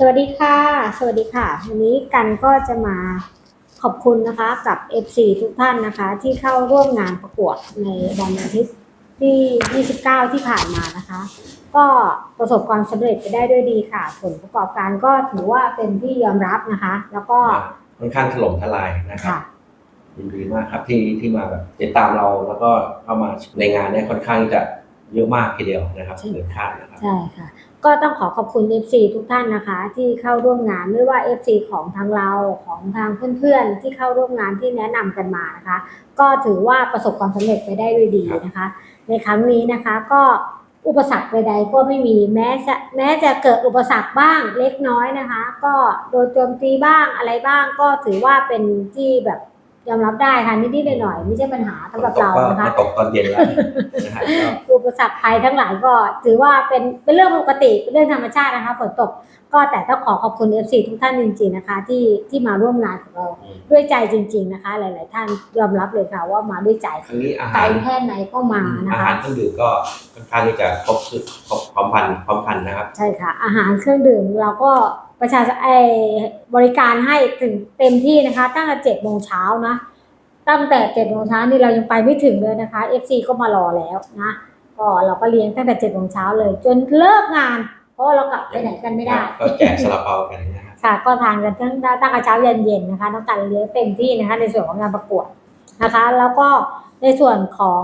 สวัสดีค่ะ สวัสดีค่ะ วันนี้กันก็จะมาขอบคุณนะคะกับ FC ทุกท่านนะคะ ที่เข้าร่วมงานประกวดในวันอาทิตย์ที่ 29 ที่ผ่านมานะคะ ก็ประสบความสำเร็จไปได้ด้วยดีค่ะ ผลประกอบการก็ถือว่าเป็นที่ยอมรับนะคะ แล้วก็ค่อนข้างถล่มทลายนะครับค่ะยินดีมากครับที่ที่มาแบบติดตามเราแล้วก็เข้ามาในงานเนี่ยค่อนข้างจะ เยอะมากทีเดียวนะครับใช่เกินคาดนะครับใช่ค่ะ ก็ต้องขอขอบคุณ FC ทุกท่านนะคะ ที่เข้าร่วมงานไม่ว่า FC ของทางเราของทางเพื่อนๆ ที่เข้าร่วมงานที่แนะนำกันมานะคะ ก็ถือว่าประสบความสำเร็จไปได้ด้วยดีนะคะ ในครั้งนี้นะคะก็อุปสรรคใดๆก็ไม่มีแม้จะแม้จะเกิดอุปสรรคบ้างเล็กน้อยนะคะ ก็โดนโจมตีบ้างอะไรบ้างก็ถือว่าเป็นที่แบบ ยอมรับได้ค่ะนิดๆหน่อยๆไม่ใช่ปัญหาสำหรับเราฝนตกก็นะคะมาตกตอนเย็นแล้วนะฮะก็อุปสรรคภัยทั้งหลายก็ถือว่าเป็นเป็นเรื่องปกติเป็นเรื่องธรรมชาตินะคะฝนตกก็แต่ต้องขอขอบคุณ FC ทุกท่านจริงๆนะคะ ที่ที่มาร่วมงานของเราอืมด้วยใจจริง ๆนะคะ หลาย ๆ ท่านยอมรับเลยค่ะว่ามาด้วยใจครั้งนี้อาไกลหารแค่ไหนก็มานะอาคะหารเครื่องดื่มก็ค่อนข้างที่จะครบชุดครบพร้อมพันพร้อมพันนะครับ ใช่ค่ะ อาหารเครื่องดื่มเราก็ ประชาชนไอบริการให้ถึงเต็มที่นะคะ ตั้งแต่เจ็ดโมงเช้านะ ตั้งแต่เจ็ดโมงเช้านี่เรายังไปไม่ถึงเลยนะคะ FC ก็มารอแล้วนะก็เราก็เลี้ยงตั้งแต่เจ็ดโมงเช้าเลย จนเลิกงาน เพราะว่าเรากลับไปไหนกันไม่ได้ ก็แจกซาลาเปากันนะครับค่ะก็ทานกันตั้งตั้งแต่เช้าเย็นเย็นๆนะคะต้องการเลี้ยงเต็มที่นะคะ ในส่วนของงานประกวดนะคะ แล้วก็ในส่วนของ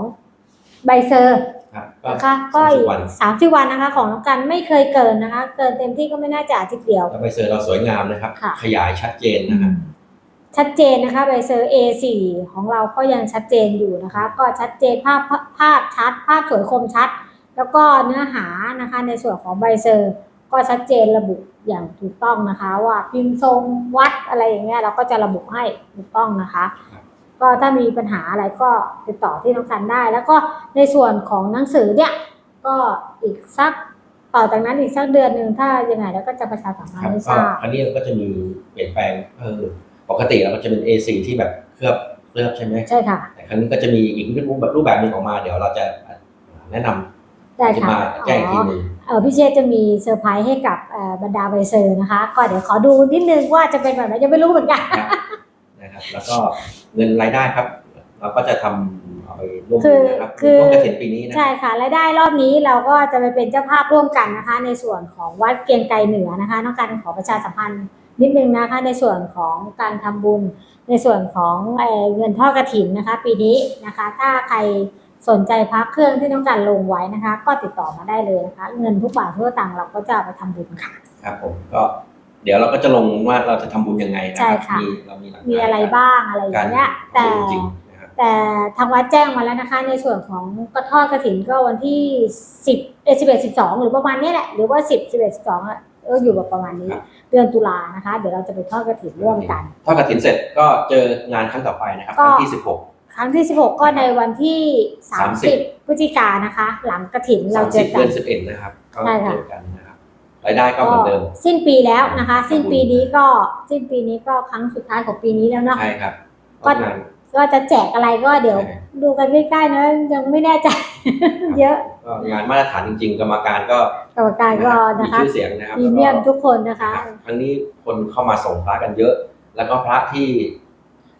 ใบเซอร์ครับก็ นะคะก็30อีกวันสามสิบวันนะคะของน้องกันไม่เคยเกินนะคะ เกินเต็มที่ก็ไม่น่าจะอาทิตย์เดียวแล้วใบเซอร์เราสวยงามนะครับค่ะขยายชัดเจนนะครับชัดเจนนะคะใบเซอร์ A4 ของเราก็ยังชัดเจนอยู่นะคะ ก็ชัดเจนภาพภาพชัด ภาพสวยคมชัด แล้วก็เนื้อหานะคะในส่วนของใบเซอร์ก็ชัดเจนระบุอย่างถูกต้องนะคะ ว่าพิมพ์ทรงวัดอะไรอย่างเงี้ยเราก็จะระบุให้ถูกต้องนะคะครับ ก็ถ้ามีปัญหาอะไรก็ติดต่อที่น้องกันได้ แล้วก็ในส่วนของหนังสือเนี่ยก็อีกสักต่อจากนั้นอีกสักเดือนหนึ่งถ้ายังไงแล้วก็จะประชาสัมพันครับธ์ให้ทก็ราบครั้งนี้เราก็จะมีเปลี่ยนแปลงเออปกติเราก็จะเป็น A4 ที่แบบเคลือบเคลือบใช่ไหมใช่ค่ะแต่ครั้งนี้ก็จะมีอีกรูปแบบรูปแบบหนึ่งออกมาเดี๋ยวเราจะแนะนำได้ที่ค่ะมาแจ้งอีกทีหนึ่งเออพี่เชษจะมีเซอร์ไพรส์ให้กับเอ่อบรรดาไบเซอร์นะคะ ก็เดี๋ยวขอดูนิดนึงว่าจะเป็นแบบไหนยังไม่รู้เหมือนกัน นะครับ แล้วก็เงินรายได้ครับเราก็จะทำเอาไปร่วมคืบุอญนะครับคือร่วมกระถินปีนี้นะใช่ค่ะรายได้รอบนี้เราก็จะไปเป็นเจ้าภาพร่วมกันนะคะ ในส่วนของวัดเกรียงไกรเหนือนะคะต้องการขอประชาสัมพันธ์นิดนึงนะคะ ในส่วนของการทำบุญ ในส่วนของเอ่อเงินทอดกระถินนะคะ ปีนี้นะคะ ถ้าใครสนใจพักเครื่องที่ต้องการลงไว้นะคะ ก็ติดต่อมาได้เลยนะคะ เงินทุกบาททุกสตางค์เราก็จะเอาไปทำบุญค่ะ ครับผมก็ เดี๋ยวเราก็จะลงว่าเราจะทำบุญยังไงนะใช่ครับค่ะ มีเรามีหลักฐานมีอะไรบ้างอะไรอการย่างเงี้ยแต่ทำบุญจริงๆนะครับแต่ทางวัดแจ้งมาแล้วนะคะ ในส่วนของกระทอดกระถินก็วันที่สิบเอสิบเอ็ดสิบสองหรือประมาณนี้แหละ หรือว่าสิบสิบเอ็ดสิบสองเอออยู่แบบประมาณนี้ครับเดือนตุลานะคะ เดี๋ยวเราจะไปทอดกระถินร่วมกัน ทอดกระถินเสร็จก็เจองานครั้งต่อไปนะครับก็ครั้งที่สิบหก ครั้งที่สิบหกก็ในวันที่สามสิบ30 พฤศจิกายนนะคะ หลังกระถินเราสามเจสิอบกัเดืน อนสิบเอ็ดนะครับก็ใช่ค่ะ เจอกันนะค รับรายได้ก็เหมือนเดิม สิ้นปีแล้วนะคะครับสิ้นปีนี้ก็สิ้นปีนี้ก็ครั้งสุดท้ายของปีนี้แล้วเนาะใช่ครับก็งานก็จะแจกอะไรก็เดี๋ยวใช่ดูกันใกล้ๆนะยังไม่แน่ใจเยอะก็งานมาตรฐานจริง ๆ กรรมการก็กรรมการก็มีนะคะชื่อเสียงนะครับพรีเมียมแล้วก็ทุกคนนะคะนะครับครั้งนี้คนเข้ามาส่งพระกันเยอะ แล้วก็พระที่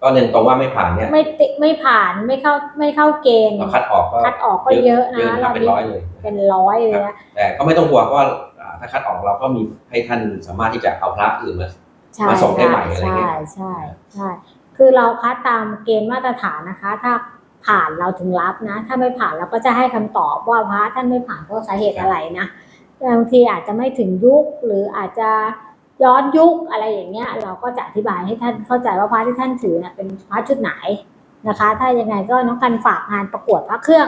ก็เรียนตรงว่าไม่ผ่านเนี่ยไม่ติไม่ผ่านไม่เข้าไม่เข้าเกณฑ์เราคัดออกก็คัดออกก็เยอะนะเยอะนะครับรอบเป็นนี้ร้อยเลยเป็นร้อยเลยนะแต่ก็ไม่ต้องกลัวเพราะว่าอ่า ถ้าคัดออกเราก็มีให้ท่านสามารถที่จะเอาพระอื่นมาใช่มาส่งให้ใหม่ค่ะอะไรเงี้ใช่ยใช่ใช่คือเราคัดตามเกณฑ์มาตรฐานนะคะ ถ้าผ่านเราถึงรับนะ ถ้าไม่ผ่านเราก็จะให้คำตอบว่าพระท่านไม่ผ่านเพราะสาเหตุอะไรนะบางทีอาจจะไม่ถึงยุคหรืออาจจะย้อนยุคอะไรอย่างเงี้ย เราก็จะอธิบายให้ท่านเข้าใจว่าพระที่ท่านถือเนี่ยเป็นพระชุดไหนนะคะ ถ้ายังไงก็น้องกันฝากงานประกวดพระเครื่อง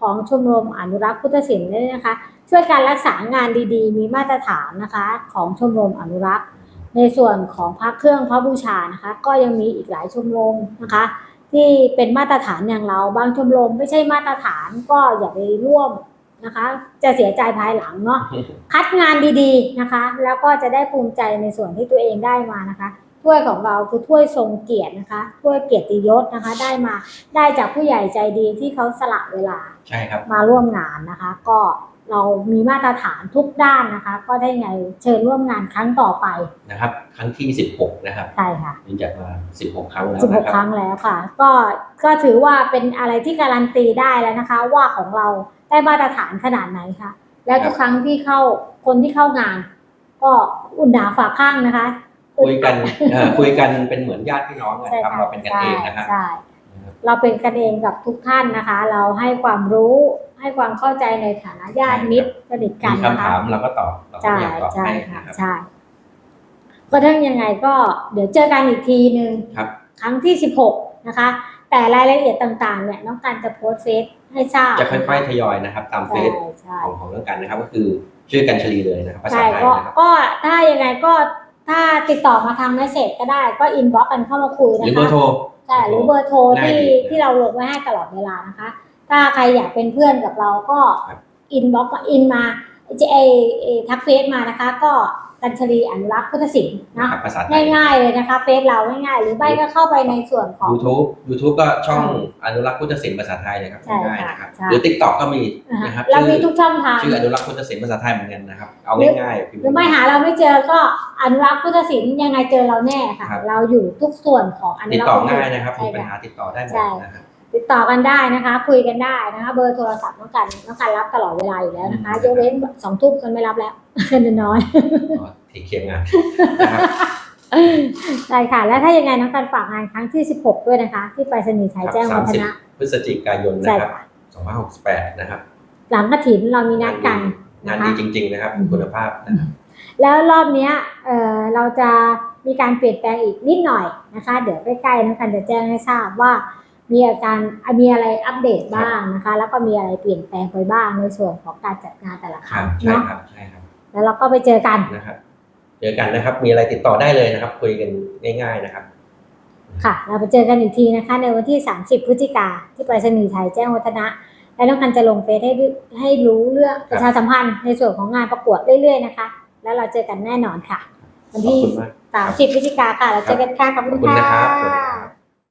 ของชมรมอนุรักษ์พุทธศิลป์ด้วยนะคะ ช่วยการรักษางานดีๆ มีมาตรฐานนะคะ ของชมรมอนุรักษ์ ในส่วนของพระเครื่องพระบูชานะคะ ก็ยังมีอีกหลายชมรมนะคะ ที่เป็นมาตรฐานอย่างเราบางชมรมไม่ใช่มาตรฐานก็อย่าไปร่วมนะคะ จะเสียใจภายหลังเนาะคัดงานดีๆนะคะ แล้วก็จะได้ภูมิใจในส่วนที่ตัวเองได้มานะคะ ถ้วยของเราคือถ้วยทรงเกียรตินะคะ ถ้วยเกียรติยศนะคะ ได้มาได้จากผู้ใหญ่ใจดีที่เขาสละเวลาใช่ครับมาร่วมงานนะคะ ก็เรามีมาตรฐานทุกด้านนะคะ ก็ได้ไงเชิญร่วมงานครั้งต่อไปนะครับ ครั้งที่ 16 นะครับใช่ค่ะเนื่องจากมา 16 ครั้งแล้ว16นะคครัรั้บงแล้วค่ะ ก็ก็ถือว่าเป็นอะไรที่การันตีได้แล้วนะคะ ว่าของเราได้มาตรฐานขนาดไหนค่ะแล้วทุกครั้งที่เข้าคนที่เข้างาน ก็อุ่นหนาฝากข้างนะคะ คุยกันเอ่อคุยกันเป็นเหมือนญาติพี่น้องนะใช่ครับค่ะเราเป็นกันเองนะครับใช่เราเป็นกันเองกับทุกท่านนะคะ เราให้ความรู้ให้ความเข้าใจในฐานะญาติมิตรสนิทกันมีนะคำคะถามเราก็ตอบเราก็ใช่อยากตอบใช่ให้ค่ะนะครับ ใช่ก็ทั้งยังไงก็เดี๋ยวเจอกันอีกทีหนึ่งครับ ครั้งที่16นะคะ แต่รายละเอียดต่างๆ เนี่ยน้องการจะโพสต์เฟซให้ทราบจะค่อยๆทยอยนะครับ ตามเฟใช่ซใช่ ของของเรื่องกันนะครับ ก็คือชื่อกันชลีเลยนะครับภาษาใช่ไทยก็นะครับ ก็ถ้ายังไงก็ ถ้าติดต่อมาทางเมสเซจก็ได้ก็อินบ็อกกันเข้ามาคุยหนะรือเบอคะร์โทร ใช่หรือเบอร์โทรง่ายที่ดีนะที่เราลงไว้ให้ตลอดเวลานะคะ ถ้าใครอยากเป็นเพื่อนกับเราก็ครับ อินบ็อกอินมาจะเอเอทักเฟซมานะคะ ก็ กัญชลีอนุรักษ์พุทธศิลป์นะนะครับภาษาไทยง่ายๆเลยนะคะเฟซเราง่ายๆ หรือไม่ก็เข้าไปในส่วนของ YouTube YouTube ก็ช่องอนุรักษ์พุทธศิลป์ภาษาไทยนะครับใช่ง่ายค่ะๆนะครับใช่หรือ TikTok ก็มีนะนะครัคะบเรามีชื่อทุกช่องทางชื่ออนุรักษ์พุทธศิลป์ภาษาไทยเหมือนกันนะครับเอาหรือง่ายๆพิมพ์หรือไม่หาเราไม่เจอก็อนุรักษ์พุทธศิลป์ยังไงเจอเราแน่ค่ะครับเราอยู่ทุกส่วนของอนุติดรักษ์ต่อพุทธศิลง่ายป์นะครับใช่มีปัญค่ะหาติดต่อได้หมดใช่นะครับ ติดต่อกันได้นะคะ คุยกันได้นะคะ เบอร์โทรศัพท์น้องกันน้องกันรับตลอดเวลาอยู่แล้วนะคะอืมยกเว้นสองทุ่มกันไม่รับแล้วกันน้อยอ๋อถีเคียงงานนะครับใช่ค่ะ แล้วถ้ายังไงน้องกันฝากงานครั้งที่ 16 ด้วยนะคะ ที่ไปรษณีย์ไทยแจ้งวัฒนะพฤศจิกายนใช่นะครับค่ะ2568 นะครับ หลังกระถินเรามีนัดกันงานนะคะดีจริง ๆ นะครับอืมคุณภาพนะครับแล้วรอบเนี้ยเอ่อเราจะมีการเปลี่ยนแปลงอีกนิดหน่อยนะคะ เดี๋ยวใกล้ๆน้องกันจะแจ้งให้ทราบว่า มีอาการมีอะไรอัปเดตบ้างนะคะ แล้วก็มีอะไรเปลี่ยนแปลงไปบ้างในส่วนของการจัดงานแต่ละคครัรั้บงใช่เนาะครับใช่ครับ แล้วเราก็ไปเจอกันนะครับเจอกันนะครับ มีอะไรติดต่อได้เลยนะครับ คุยกันง่าย ๆนะครับ ค่ะ เราไปเจอกันอีกทีนะคะ ในวันที่ 30 พฤศจิกาที่ไปรษณีย์ไทยแจ้งวัฒนะ และน้องกันจะลงเฟซให้ดูให้รู้เรื่องประชาสัมพันธ์ในส่วนของงานประกวดเรื่อยๆนะคะ แล้วเราเจอกันแน่นอนค่ะ วันขอบที่คุณมาก30 พฤศจิกาค่ะ เราเจอกันค่ะขอบขคุอบณคุณค่นะ